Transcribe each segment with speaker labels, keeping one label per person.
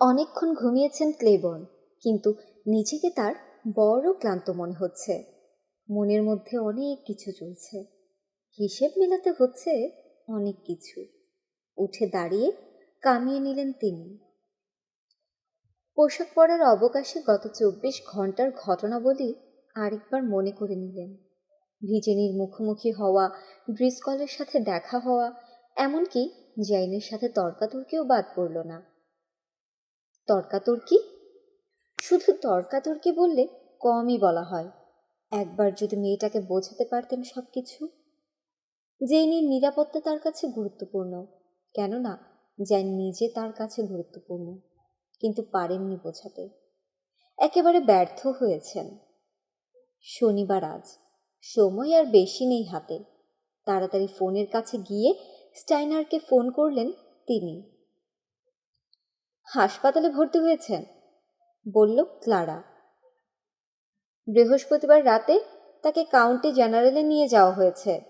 Speaker 1: অনেকক্ষণ ঘুমিয়েছেন ক্লেবন, কিন্তু নিজেকে তার বড় ক্লান্ত মনে হচ্ছে। মনের মধ্যে অনেক কিছু চলছে। হিসেব মেলাতে হচ্ছে অনেক কিছু। উঠে দাঁড়িয়ে কামিয়ে নিলেন তিনি। পোশাক পরার অবকাশে গত চব্বিশ ঘণ্টার ঘটনাবলী আরেকবার মনে করে নিলেন। ভিজেনির মুখোমুখি হওয়া ব্রিসকলের সাথে দেখা হওয়া, এমনকি জাইনের সাথে তর্কাতর্কিও বাদ পড়ল না। তর্কাতর্কি? শুধু তর্কাতর্কি বললে কমই বলা হয়। একবার যদি মেয়েটাকে বোঝাতে পারতেন সব কিছু জেইনের নিরাপত্তা তার কাছে গুরুত্বপূর্ণ, কেননা জ্যান নিজে তার কাছে গুরুত্বপূর্ণ, কিন্তু পারেননি বোঝাতে। একেবারে ব্যর্থ হয়েছেন। শনিবার আজ, সময় আর বেশি নেই হাতে। তাড়াতাড়ি ফোনের কাছে গিয়ে স্টাইনারকে ফোন করলেন তিনি। হাসপাতালে ভর্তি হয়েছেন, বলল ক্লারা। বৃহস্পতিবার রাতে তাকে কাউন্টি জেনারেলে নিয়ে যাওয়া হয়েছে।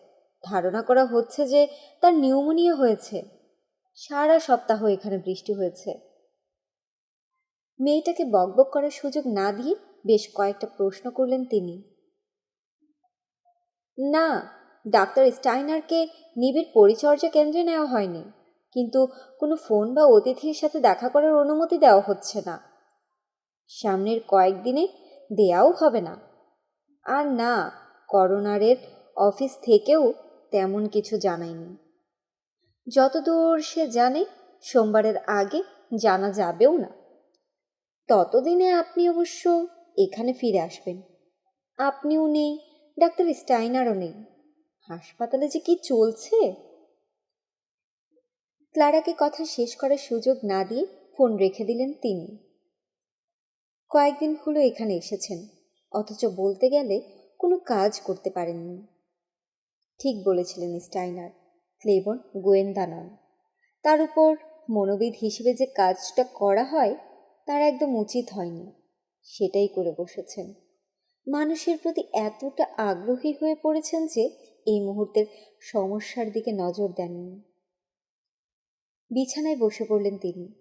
Speaker 1: ধারণা করা হচ্ছে যে তার নিউমোনিয়া হয়েছে। সারা সপ্তাহ এখানে বৃষ্টি হয়েছে। মেয়েটাকে বকবক করার সুযোগ না দিয়ে বেশ কয়েকটা প্রশ্ন করলেন তিনি। না, ডাক্তার স্টাইনারকে নিবিড় পরিচর্যা কেন্দ্রে নেওয়া হয়নি। কিন্তু কোনো ফোন বা অতিথির সাথে দেখা করার অনুমতি দেওয়া হচ্ছে না। সামনের কয়েকদিনে দেয়াও হবে না। আর না করোনারের অফিস থেকেও তেমন কিছু জানায়নি। যতদূর সে জানে, সোমবারের আগে জানা যাবেও না। ততদিনে আপনি অবশ্য এখানে ফিরে আসবেন। আপনিও নেই, ডাক্তার স্টাইনারও নেই। হাসপাতালে যে কি চলছে? ক্লারাকে কথা শেষ করার সুযোগ না দিয়ে ফোন রেখে দিলেন তিনি। কয়েকদিন হলো এখানে এসেছেন, অথচ বলতে গেলে কোনো কাজ করতে পারেননি। ঠিক বলেছিলেন স্টাইনার, ক্লেবন গোয়েন্দা নন। তার উপর মনোবিদ হিসেবে যে কাজটা করা হয়, তার একদম উচিত হয়নি। সেটাই করে বসেছেন। মানুষের প্রতি এতটা আগ্রহী হয়ে পড়েছেন যে এই মুহূর্তের সমস্যার দিকে নজর দেননি। বিছানায় বসে পড়লেন তিনি।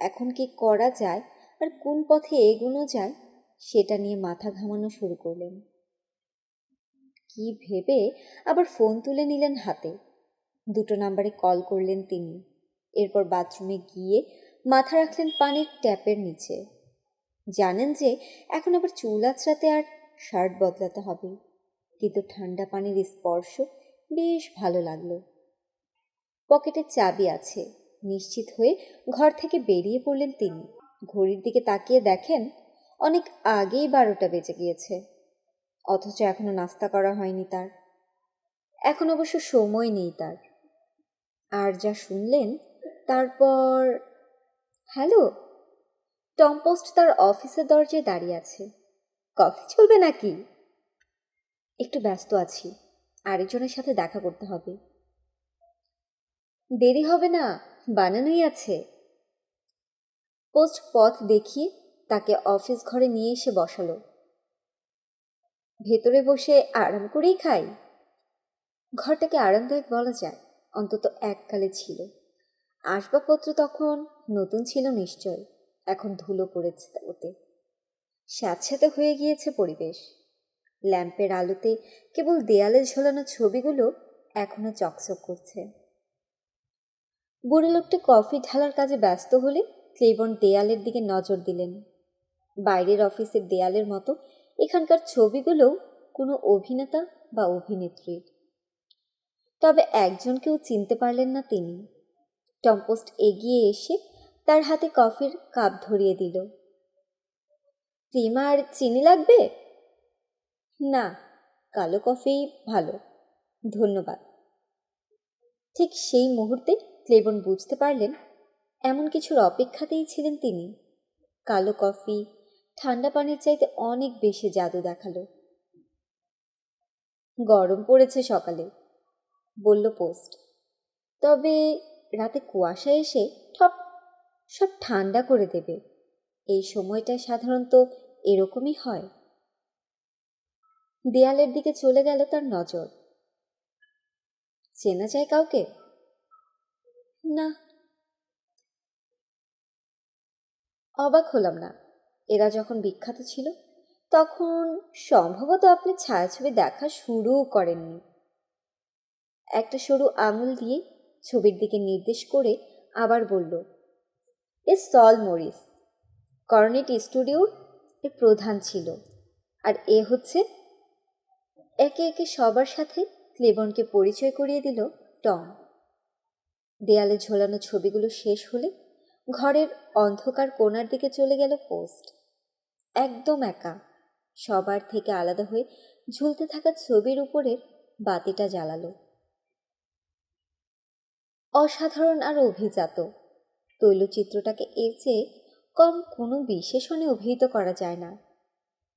Speaker 1: এখন কি করা যায় আর কোন পথে এগোনো যায় সেটা নিয়ে মাথা ঘামানো শুরু করলেন। কি ভেবে আবার ফোন তুলে নিলেন হাতে। দুটো নাম্বারে কল করলেন তিনি। এরপর বাথরুমে গিয়ে মাথা রাখলেন পানির ট্যাপের নিচে। জানেন যে এখন আবার চুল আঁচড়াতে আর শার্ট বদলাতে হবে। কিন্তু ঠান্ডা পানির স্পর্শ বেশ ভালো লাগল। পকেটে চাবি আছে। নিশ্চিত হয়ে ঘর থেকে বেরিয়ে পড়লেন তিনি। ঘড়ির দিকে তাকিয়ে দেখেন, অনেক আগেই বারোটা বেজে গিয়েছে। অথচ এখনও নাস্তা করা হয়নি তার। এখন অবশ্য সময় নেই তার। আর যা শুনলেন, তারপর হ্যালো? টমপোস্ট তার অফিসের দরজায় দাঁড়িয়ে আছে। কফি চলবে নাকি? একটু ব্যস্ত আছি। আরেকজনের সাথে দেখা করতে হবে। দেরি হবে না, বানানোই আছে। পোস্ট পথ দেখিয়ে তাকে অফিস ঘরে নিয়ে এসে বসালো। ভেতরে বসে আরাম করেই খাই। ঘরটাকে আরামদায়ক বলা যায়, অন্তত এককালে ছিল। আসবাবপত্র তখন নতুন ছিল নিশ্চয়, এখন ধুলো পড়েছে ওতে। স্যাঁতস্যাঁতে হয়ে গিয়েছে পরিবেশ। ল্যাম্পের আলোতে কেবল দেয়ালে ঝোলানো ছবিগুলো এখনও চকচক করছে। বুড়ো লোকটা কফি ঢালার কাজে ব্যস্ত হলে ক্লেবন দেয়ালের দিকে নজর দিলেন। বাইরের অফিসের দেয়ালের মতো এখানকার ছবিগুলোও কোনো অভিনেতা বা অভিনেত্রীর। তবে একজনকেও চিনতে পারলেন না তিনি। টম্পোস্ট এগিয়ে এসে তার হাতে কফির কাপ ধরিয়ে দিল। ক্রিম আর চিনি লাগবে? না, কালো কফি ভালো। ধন্যবাদ। ঠিক সেই মুহূর্তে ক্লেবন বুঝতে পারলেন, এমন কিছুর অপেক্ষাতেই ছিলেন তিনি। কালো কফি, ঠান্ডা পানির চাইতে অনেক বেশি জাদু দেখাল। গরম পড়েছে সকালে, বলল পোস্ট। তবে রাতে কুয়াশা এসে ঠপ, সব ঠান্ডা করে দেবে। এই সময়টায় সাধারণত এরকমই হয়। দেয়ালের দিকে চলে গেল তার নজর। চেনা যায় কাউকে? না। অবাক হলাম না। এরা যখন বিখ্যাত ছিল, তখন সম্ভবত আপনি ছায়াছবি দেখা শুরুও করেননি। একটা সরু আঙুল দিয়ে ছবির দিকে নির্দেশ করে আবার বলল, এ সল মরিস। কর্নেট স্টুডিওর এর প্রধান ছিল। আর এ হচ্ছে একে একে সবার সাথে ক্লেবনকে পরিচয় করিয়ে দিল টম। দেয়ালে ঝোলানো ছবিগুলো শেষ হলে ঘরের অন্ধকার কোণার দিকে চলে গেল পোস্ট। একদম একা, সবার থেকে আলাদা হয়ে ঝুলতে থাকা ছবির উপরের বাতিটা জ্বালালো। অসাধারণ আর অভিজাত, তৈলচিত্রটাকে এর চেয়ে কম কোনো বিশেষণে অভিহিত করা যায় না।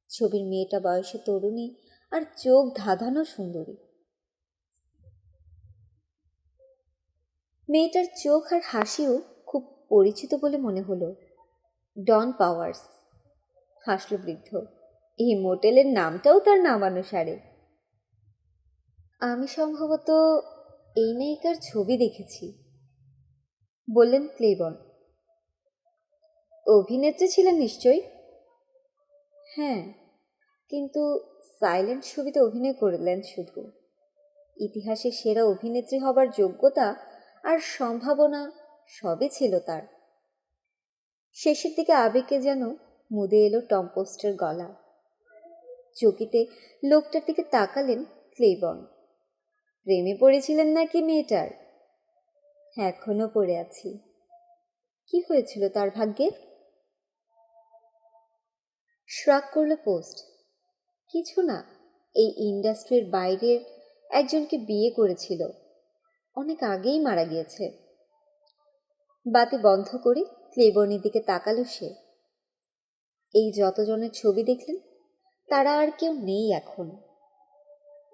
Speaker 1: ছবির মেয়েটা বয়সে তরুণী আর চোখ ধাঁধানো সুন্দরী। মেয়েটার চোখ আর হাসিও খুব পরিচিত বলে মনে হলো। ডন পাওয়ার্স, হাসল বৃদ্ধ। এই মোটেলের নামটাও তার নামানুসারে আমি সম্ভবত এই নায়িকার ছবি দেখেছি, বললেন ক্লেবন। অভিনেত্রী ছিলেন নিশ্চয়ই? হ্যাঁ কিন্তু সাইলেন্ট ছবিতে অভিনয় করলেন শুধু। ইতিহাসে সেরা অভিনেত্রী হবার যোগ্যতা আর সম্ভাবনা সবই ছিল তার। শেষের দিকে আবেগে যেন মুদে এলো টম্পোস্টের গলা। চকিতে লোকটার দিকে তাকালেন ক্লেবন। প্রেমে পড়েছিলেন নাকি মেয়েটার? এখনও পড়ে আছি। কি হয়েছিল তার ভাগ্যে শ্রাক করল পোস্ট। কিছু না, এই ইন্ডাস্ট্রির বাইরের একজনকে বিয়ে করেছিল। অনেক আগেই মারা গিয়েছে। বাতি বন্ধ করে ক্লেবনের দিকে তাকালো সে। এই যতজনের ছবি দেখলেন, তারা আর কেউ নেই এখন।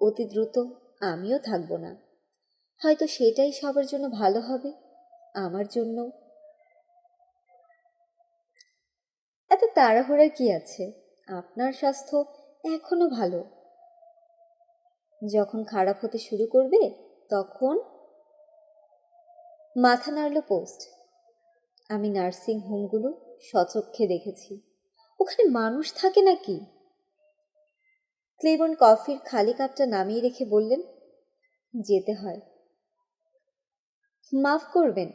Speaker 1: অতি দ্রুত আমিও থাকব না। হয়তো সেটাই সবার জন্য ভালো হবে, আমার জন্য। এত তাড়াহুড়ার কি আছে? আপনার স্বাস্থ্য এখনও ভালো। যখন খারাপ হতে শুরু করবে, তখন মাথা নাড়ল পোস্ট। আমি নার্সিং হোমগুলো সচক্ষে দেখেছি। ওখানে মানুষ থাকে নাকি? ক্লেবন কফির খালি কাপটা নামিয়ে রেখে বললেন, যেতে হয়। মাফ করবেন,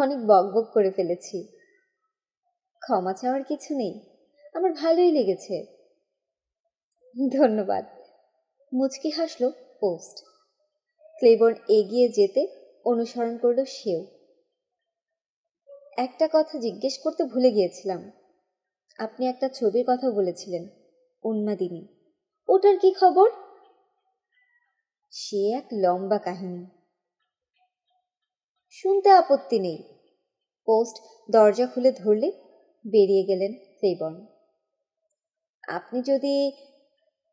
Speaker 1: অনেক বকবক করে ফেলেছি। ক্ষমা চাওয়ার কিছু নেই, আমার ভালোই লেগেছে। ধন্যবাদ। মুচকি হাসলো পোস্ট। ক্লেবন এগিয়ে যেতে অনুসরণ করল সেও। একটা কথা জিজ্ঞেস করতে ভুলে গিয়েছিলাম। আপনি একটা ছবির কথা বলেছিলেন, উন্মাদিনী। ওটার কি খবর? সে এক লম্বা কাহিনী। শুনতে আপত্তি নেই। পোস্ট দরজা খুলে ধরলে বেরিয়ে গেলেন ক্লেবন আপনি যদি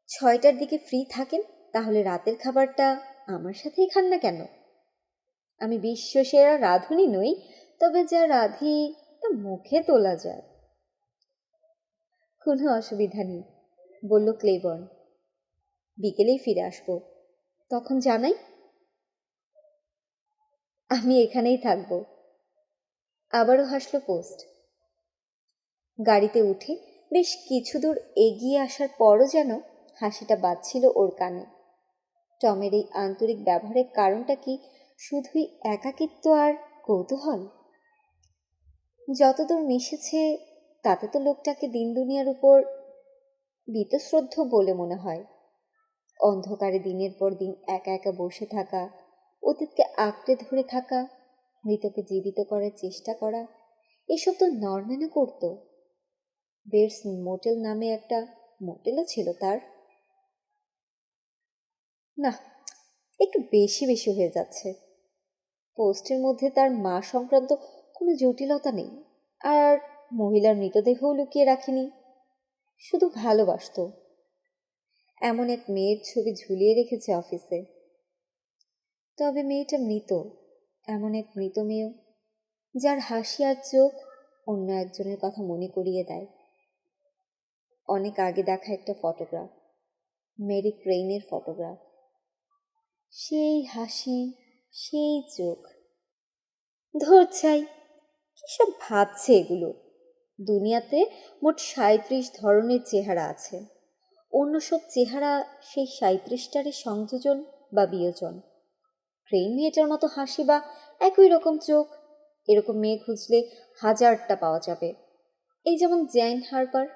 Speaker 1: ছয়টার দিকে ফ্রি থাকেন, তাহলে রাতের খাবারটা আমার সাথেই খান না কেন? আমি বিশ্বসেরা রাঁধুনি নই, তবে যা রাধি তা মুখে তোলা যায়। কোনো অসুবিধা নেই, বলল ক্লেবন। বিকেলেই ফিরে আসব, তখন জানাই। আমি এখানেই থাকব। আবারও হাসলো পোস্ট। গাড়িতে উঠে বেশ কিছু দূর এগিয়ে আসার পরও যেন হাসিটা বাজছিল ওর কানে। টমের এই আন্তরিক ব্যবহারের কারণটা কি শুধুই একাকিত্ব আর কৌতূহল? যতদূর মিশেছে, তাতে তো লোকটাকে দিন দুনিয়ার উপর বীতশ্রদ্ধ বলে মনে হয়। অন্ধকারে দিনের পর দিন একা একা বসে থাকা, অতীতকে আঁকড়ে ধরে থাকা, মৃতকে জীবিত করার চেষ্টা করা, এসব তো নর্ম্যানে করত। বেডস মোটেল নামে একটা মোটেলও ছিল তার। না, একটু বেশি বেশি হয়ে যাচ্ছে। পোস্টের মধ্যে তার মা সংক্রান্ত কোনো জটিলতা নেই। আর মহিলার মৃতদেহও লুকিয়ে রাখেনি। শুধু ভালোবাসত। এমন এক মেয়ের ছবি ঝুলিয়ে রেখেছে অফিসে। তবে মেয়েটা মৃত। এমন এক মৃত মেয়েও, যার হাসি আর চোখ অন্য একজনের কথা মনে করিয়ে দেয়। অনেক আগে দেখা একটা ফটোগ্রাফ, মেরি ক্রেইনের ফটোগ্রাফ। সেই হাসি সেই চোখ ধর চাই কী সব ভাবছে এগুলো? দুনিয়াতে মোট সাঁত্রিশ ধরনের চেহারা আছে। অন্য সব চেহারা সেই সাঁত্রিশটারই সংযোজন বা বিয়োজন। ট্রেন মেয়েটার মতো হাসি বা একই রকম চোখ, এরকম মেয়ে খুঁজলে হাজারটা পাওয়া যাবে। এই যেমন জ্যান হারপার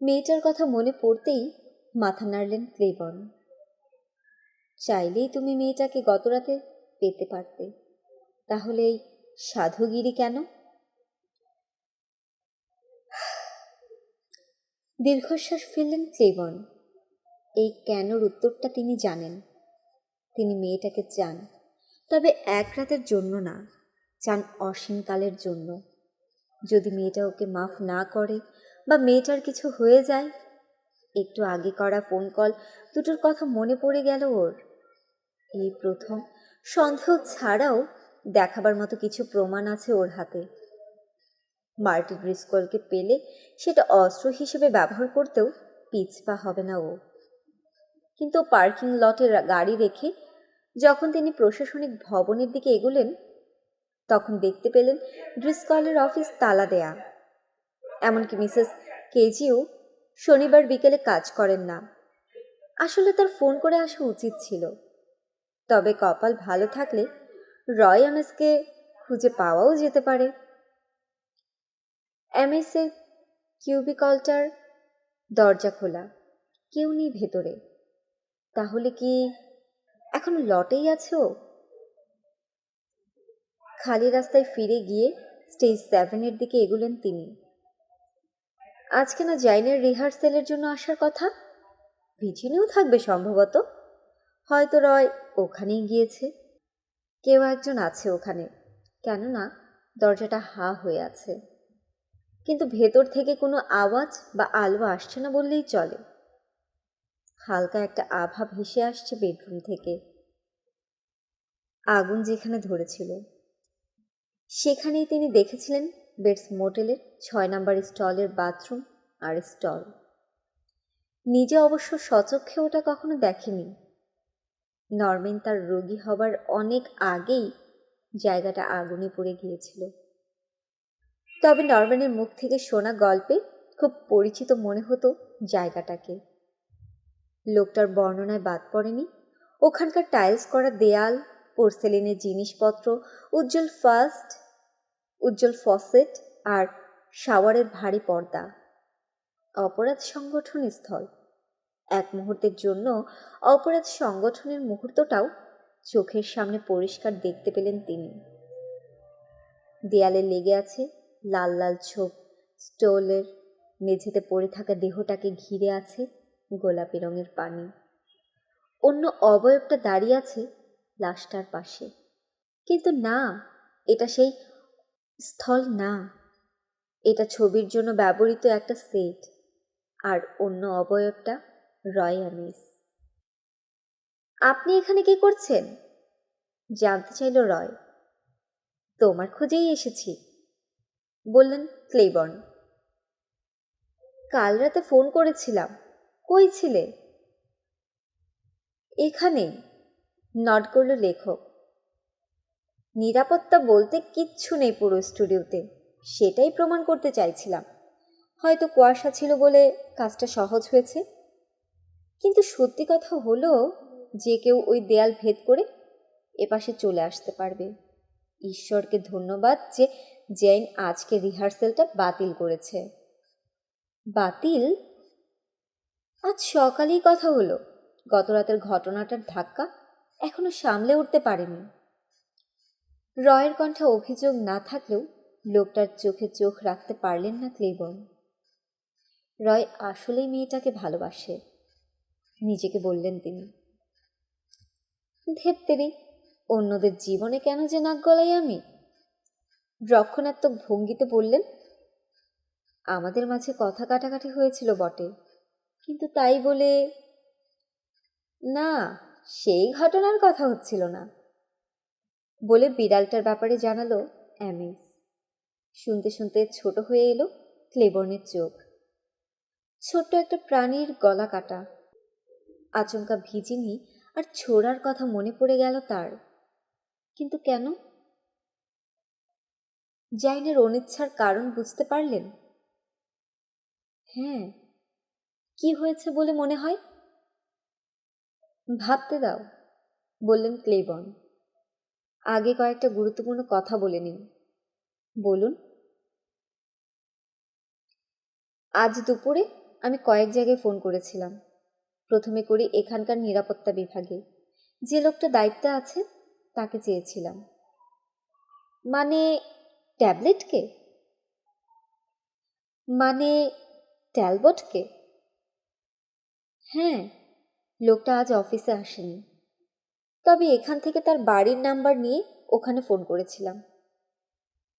Speaker 1: মেয়েটার কথা মনে পড়তেই মাথা নাড়লেন ক্লেবর্ন চাইলেই তুমি মেয়েটাকে গতরাতে পেতে পারতে। তাহলে এই সাধুগিরি কেন? দীর্ঘশ্বাস ফেললেন ক্লেবর্ন এই কেনর উত্তরটা তিনি জানেন। তিনি মেয়েটাকে চান। তবে এক রাতের জন্য না, চান অসীমকালের জন্য। যদি মেয়েটা ওকে মাফ না করে বা মেয়েটার কিছু হয়ে যায়, একটু আগে করা ফোন কল দুটোর কথা মনে পড়ে গেল ওর। এই প্রথম সন্দেহ ছাড়াও দেখাবার মতো কিছু প্রমাণ আছে ওর হাতে। মার্টি ব্রিস্কলকে পেলে সেটা অস্ত্র হিসেবে ব্যবহার করতেও পিছপা হবে না ও। কিন্তু পার্কিং লটে গাড়ি রেখে যখন তিনি প্রশাসনিক ভবনের দিকে এগোলেন, তখন দেখতে পেলেন ড্রিসকলের অফিস তালা দেয়া। এমনকি মিসেস কেজিও শনিবার বিকেলে কাজ করেন না। আসলে তার ফোন করে আসা উচিত ছিল। তবে কপাল ভালো থাকলে রয় এমএসকে খুঁজে পাওয়াও যেতে পারে। এমএসের কিউবিকলটার দরজা খোলা, কেউ নেই ভেতরে। তাহলে কি এখন লটেই আছে খালি রাস্তায় ফিরে গিয়ে স্টেজ সেভেনের দিকে এগুলেন তিনি। আজকে না জাইনের রিহার্সেলের জন্য আসার কথা? ভিজিনেও থাকবে সম্ভবত। হয়তো রয় ওখানেই গিয়েছে। কেউ একজন আছে ওখানে। কেননা দরজাটা হা হয়ে আছে। কিন্তু ভেতর থেকে কোনো আওয়াজ বা আলো আসছে না বললেই চলে। হালকা একটা আভা ভেসে আসছে বেডরুম থেকে। আগুন যেখানে ধরেছিল। সেখানেই তিনি দেখেছিলেন বেটস মোটেলের ছয় নাম্বার স্টলের বাথরুম আর স্টল। নিজে অবশ্য সচক্ষে ওটা কখনো দেখেনি। নরমেন তার রোগী হবার অনেক আগেই জায়গাটা আগুনে পড়ে গিয়েছিল। তবে নরম্যানের মুখ থেকে শোনা গল্পে খুব পরিচিত মনে হতো জায়গাটাকে। লোকটার বর্ণনায় বাদ পড়েনি। ওখানকার টাইলস করা দেয়াল, পোর্সেলিনের জিনিসপত্র, উজ্জ্বল ফাস্ট, উজ্জ্বল ফসেট আর শাওয়ারের ভারী পর্দা। অপরাধ সংগঠন স্থল এক মুহূর্তের জন্য অপরাধ সংগঠনের মুহূর্তটাও চোখের সামনে পরিষ্কার দেখতে পেলেন তিনি। দেয়ালে লেগে আছে লাল লাল ছোপ, স্টোলের মেঝেতে পড়ে থাকা দেহটাকে ঘিরে আছে গোলাপি রঙের পানি। অন্য অবয়বটা দাঁড়িয়ে আছে লাশটার পাশে। কিন্তু না, এটা সেই স্থল না। এটা ছবির জন্য ব্যবহৃত একটা সেট। আর অন্য অবয়বটা রয় আমিস আপনি এখানে কি করছেন? জানতে চাইল রয়। তোমার খোঁজেই এসেছি, বললেন ক্লেবর্ন কাল রাতে ফোন করেছিলাম, কই ছিলে? এখানেই নট করল লেখক। নিরাপত্তা বলতে কিচ্ছু নেই পুরো স্টুডিওতে, সেটাই প্রমাণ করতে চাইছিলাম। হয়তো কুয়াশা ছিল বলে কাজটা সহজ হয়েছে। কিন্তু সত্যি কথা হলো, যে কেউ ওই দেয়াল ভেদ করে এপাশে চলে আসতে পারবে। ঈশ্বরকে ধন্যবাদ যে জেন আজকে রিহার্সেলটা বাতিল করেছে। বাতিল? আজ সকালেই কথা হলো। গত রাতের ঘটনাটার ধাক্কা এখনও সামলে উঠতে পারেনি। রয়ের কণ্ঠে অভিযোগ না থাকলেও লোকটার চোখে চোখ রাখতে পারলেন না ক্লেবন। রয় আসলেই মেয়েটাকে ভালোবাসে। নিজেকে বললেন তিনি। ধেত্তেরি, অন্যদের জীবনে কেন যে নাক গলাই আমি? রক্ষণাত্মক ভঙ্গিতে বললেন, আমাদের মাঝে কথা কাটাকাটি হয়েছিল বটে, কিন্তু তাই বলে, না, সেই ঘটনার কথা হচ্ছিল না, বলে বিড়ালটার ব্যাপারে জানালো অ্যামিস। শুনতে শুনতে ছোট হয়ে এলো ক্লেবর্নের চোখ। ছোট্ট একটা প্রাণীর গলা কাটা আচমকা ভিজিনি আর ছোড়ার কথা মনে পড়ে গেল তার। কিন্তু কেন? জাইনের অনিচ্ছার কারণ বুঝতে পারলেন? হ্যাঁ। কি হয়েছে বলে মনে হয়? ভাবতে দাও, বললেন ক্লেবন। আগে কয়েকটা গুরুত্বপূর্ণ কথা বলে নিন। বলুন। আজ দুপুরে আমি কয়েক জায়গায় ফোন করেছিলাম। প্রথমে করি এখানকার নিরাপত্তা বিভাগে। যে লোকটা দায়িত্বে আছে, তাকে চেয়েছিলাম। মানে ট্যাবলেটকে? মানে ট্যালবটকে? হ্যাঁ লোকটা আজ অফিসে আসেনি। তবে এখান থেকে তার বাড়ির নাম্বার নিয়ে ওখানে ফোন করেছিলাম।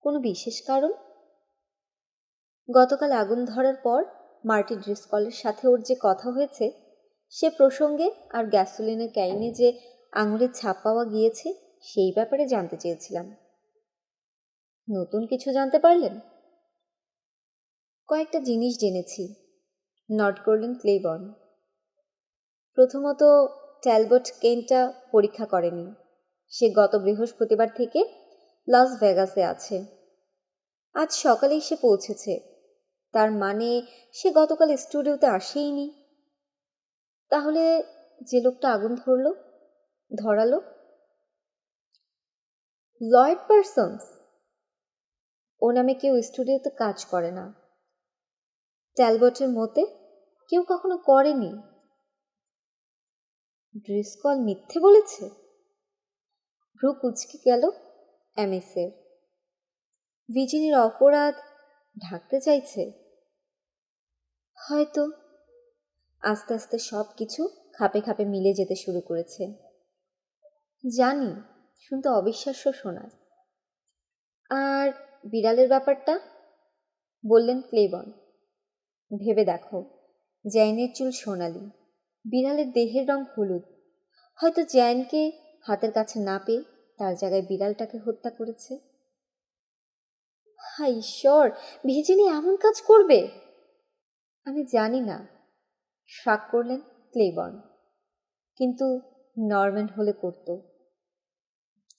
Speaker 1: কোনো বিশেষ কারণ? গতকাল আগুন ধরার পর মার্টি ড্রিসকলের সাথে ওর যে কথা হয়েছে সে প্রসঙ্গে আর গ্যাসোলিনের ক্যাইনে যে আঙুলের ছাপ পাওয়া গিয়েছে, সেই ব্যাপারে জানতে চেয়েছিলাম। নতুন কিছু জানতে পারলেন? কয়েকটা জিনিস জেনেছি, নট করলেন ক্লেবন। প্রথমত ট্যালবট কেনটা পরীক্ষা করেনি। সে গত বৃহস্পতিবার থেকে লাস ভেগাসে আছে। আজ সকালেই সে পৌঁছেছে। তার মানে সে গতকাল স্টুডিওতে আসেইনি। তাহলে যে লোকটা আগুন ধরল, ধরালো? লয়েড পার্সনস ও নামে কেউ স্টুডিওতে কাজ করে না। ট্যালবটের মতে কেউ কখনো করেনি। ড্রিসকল মিথ্যে বলেছে? ভ্রু কুচকে গেল এমএসের ভিজিনির অপরাধ ঢাকতে চাইছে? হয়তো আস্তে আস্তে সব কিছু খাপে খাপে মিলে যেতে শুরু করেছে। জানি, শুনতে অবিশ্বাস্য শোনায় আর বিড়ালের ব্যাপারটা? বললেন ক্লেবন। ভেবে দেখো জ্যানের চুল সোনালি, বিড়ালের দেহের রং হলুদ। হয়তো জ্যানকে হাতের কাছে না পেয়ে তার জায়গায় বিড়ালটাকে হত্যা করেছে। হাই ঈশ্বর ভিজিনি এমন কাজ করবে? আমি জানি না। শাক করলেন ক্লেবন। কিন্তু নর্ম্যান হলে করত।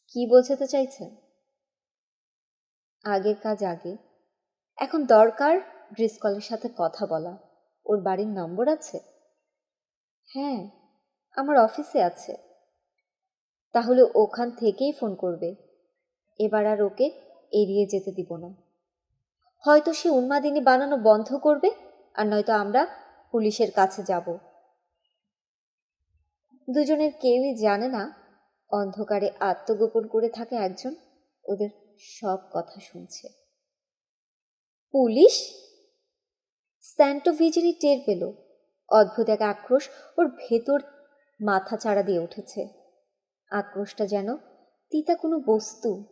Speaker 1: কি বোঝাতে চাইছেন? আগের কাজ আগে। এখন দরকার ড্রিসকলের সাথে কথা বলা। ওর বাড়ির নম্বর আছে? হ্যাঁ আমার অফিসে আছে। তাহলে ওখান থেকেই ফোন করবে। এবার আর ওকে এড়িয়ে যেতে দিব না। হয়তো সে উন্মাদিনী বানানো বন্ধ করবে, আর নয়তো আমরা পুলিশের কাছে যাব। দুজনের কেউই জানে না, অন্ধকারে আত্মগোপন করে থাকে একজন, ওদের সব কথা শুনছে। পুলিশ? স্যান্টো ভিজিনি টের পেল। অদ্ভুত এক আক্রোশ ওর ভেতর মাথা চাড়া দিয়ে উঠেছে। আক্রোশটা যেন তিতা কোনো বস্তু,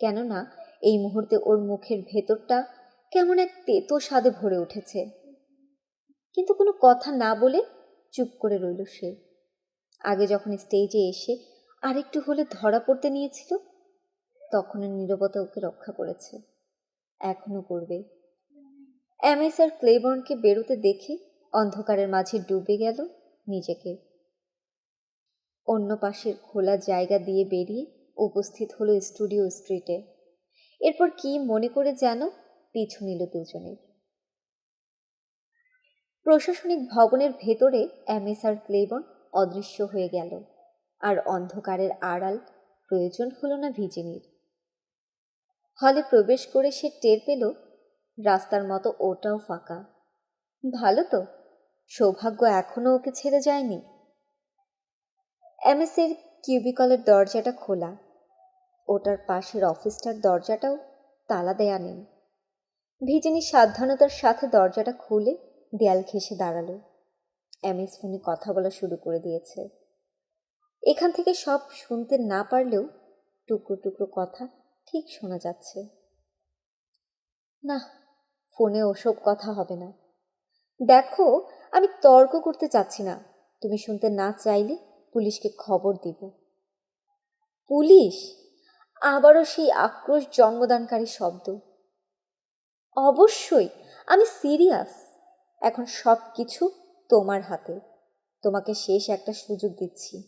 Speaker 1: কেননা এই মুহূর্তে ওর মুখের ভেতরটা কেমন এক তেতো স্বাদে ভরে উঠেছে। কিন্তু কোনো কথা না বলে চুপ করে রইল সে। আগে যখন স্টেজে এসে আরেকটু হলে ধরা পড়তে নিয়েছিল তখনের নীরবতা ওকে রক্ষা করেছে। এখনও করবে। এমএস আর ক্লেবর্নকে বেরোতে দেখে অন্ধকারের মাঝে ডুবে গেল নিজেকে। অন্য পাশের খোলা জায়গা দিয়ে বেরিয়ে উপস্থিত হলো স্টুডিও স্ট্রিটে এরপর কি মনে করে যেন পিছু নিল দুজনের। প্রশাসনিক ভবনের ভেতরে আর ক্লেবন অদৃশ্য হয়ে গেল। আর অন্ধকারের আড়াল প্রয়োজন হলো না ভিজিনির। হলে প্রবেশ করে সে টের পেল, রাস্তার মতো ওটাও ফাঁকা। ভালো তো, সৌভাগ্য এখনও ওকে ছেড়ে যায়নি। এমএসের কিউবিকলের দরজাটা খোলা। ওটার পাশের অফিসটার দরজাটাও তালা দেয়া নেই। ভিজিনি সাবধানতার সাথে দরজাটা খুলে দেয়াল ঘেসে দাঁড়াল। এমএস ফোনে কথা বলা শুরু করে দিয়েছে। এখান থেকে সব শুনতে না পারলেও টুকরো টুকরো কথা ঠিক শোনা যাচ্ছে। না ফোনে ওসব কথা হবে না। দেখো, আমি তর্ক করতে চাচ্ছি না। তুমি শুনতে না চাইলে পুলিশকে খবর দিব। পুলিশ? আবারও সেই আক্রোশ জন্মদানকারী শব্দ। অবশ্যই, আমি সিরিয়াস। এখন সব কিছু তোমার হাতে। তোমাকে শেষ একটা সুযোগ দিচ্ছি।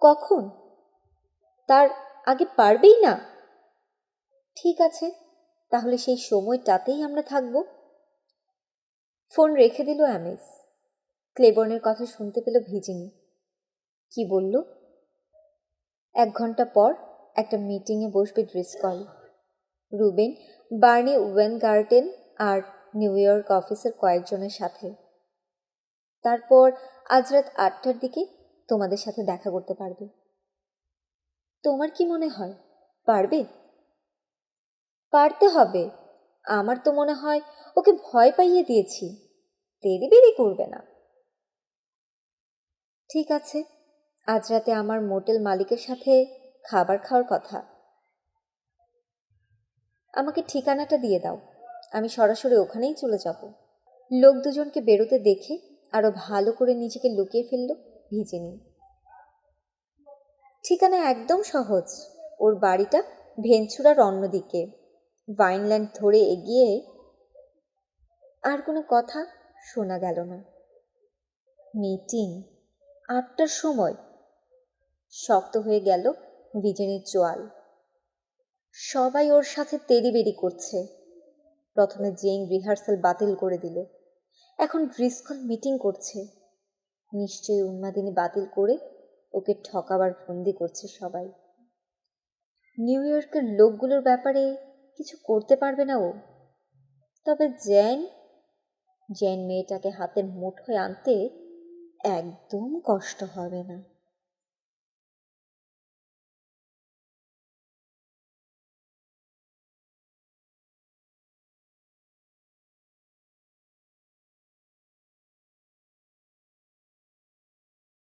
Speaker 1: কখন? তার আগে পারবেই না? ঠিক আছে, তাহলে সেই সময়টাতেই আমরা থাকব। ফোন রেখে দিল অ্যামিস। ক্লেবর্নের কথা শুনতে পেল ভিজিনি। কি বলল? এক ঘণ্টা পর একটা মিটিংয়ে বসবে Driscoll. Reuben, Barney Owen Garden আর নিউ ইয়র্ক অফিসের কয়েকজনের সাথে। তারপর আজ রাত আটটার দিকে তোমাদের সাথে দেখা করতে পারবে। তোমার কি মনে হয়, পারবে? পারতে হবে। আমার তো মনে হয় ওকে ভয় পাইয়ে দিয়েছি। দেরি বেরি করবে না। ঠিক আছে, আজ রাতে আমার মোটেল মালিকের সাথে খাবার খাওয়ার কথা। আমাকে ঠিকানাটা দিয়ে দাও। আমি সরাসরি ওখানেই চলে যাব। লোক দুজনকে বেরোতে দেখে আরও ভালো করে নিজেকে লুকিয়ে ফেলল ভিজেনি ঠিকানা একদম সহজ। ওর বাড়িটা ভেঞ্চুরার অন্যদিকে। ভাইনল্যান্ড ধরে এগিয়ে আর কোনো কথা শোনা গেল না। মিটিং, আটটার সময়। শক্ত হয়ে গেল বিজেনের চোয়াল। সবাই ওর সাথে তেড়িবেড়ি করছে। প্রথমে জেইন রিহার্সাল বাতিল করে দিল। এখন ড্রিসকল মিটিং করছে। নিশ্চয়ই উন্মাদিনী বাতিল করে ওকে ঠকাবার ফন্দি করছে সবাই। নিউ ইয়র্কের লোকগুলোর ব্যাপারে কিছু করতে পারবে না ও। তবে জ্যান জ্যান মেয়েটাকে হাতের মুঠোয় আনতে একদম কষ্ট হবে না।